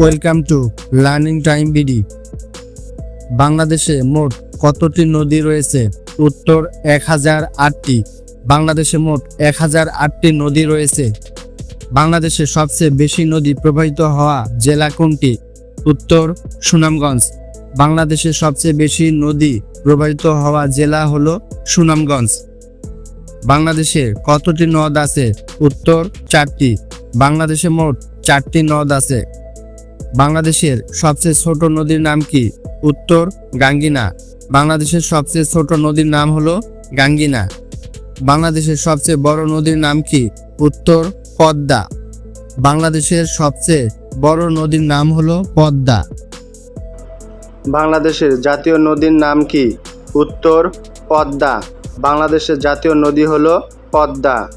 Welcome to learning time BD বাংলাদেশে মোট কতটি নদী রয়েছে? উত্তর এক হাজার আটটি। বাংলাদেশে মোট এক হাজার আটটি নদী রয়েছে। বাংলাদেশে সবচেয়ে বেশি নদী প্রবাহিত হওয়া জেলা কোনটি? উত্তর সুনামগঞ্জ। বাংলাদেশে সবচেয়ে বেশি নদী প্রবাহিত হওয়া জেলা হলো সুনামগঞ্জ। বাংলাদেশে কতটি নদ আছে? উত্তর চারটি। বাংলাদেশে মোট চারটি নদ আছে। বাংলাদেশের সবচেয়ে ছোট নদীর নাম কি? উত্তর, গাঙ্গিনা। বাংলাদেশের সবচেয়ে ছোট নদীর নাম হলো গাঙ্গিনা। বাংলাদেশের সবচেয়ে বড় নদীর নাম কি? উত্তর, পদ্মা। বাংলাদেশের সবচেয়ে বড় নদীর নাম হলো পদ্মা। বাংলাদেশের জাতীয় নদীর নাম কি? উত্তর, পদ্মা। বাংলাদেশের জাতীয় নদী হলো পদ্মা।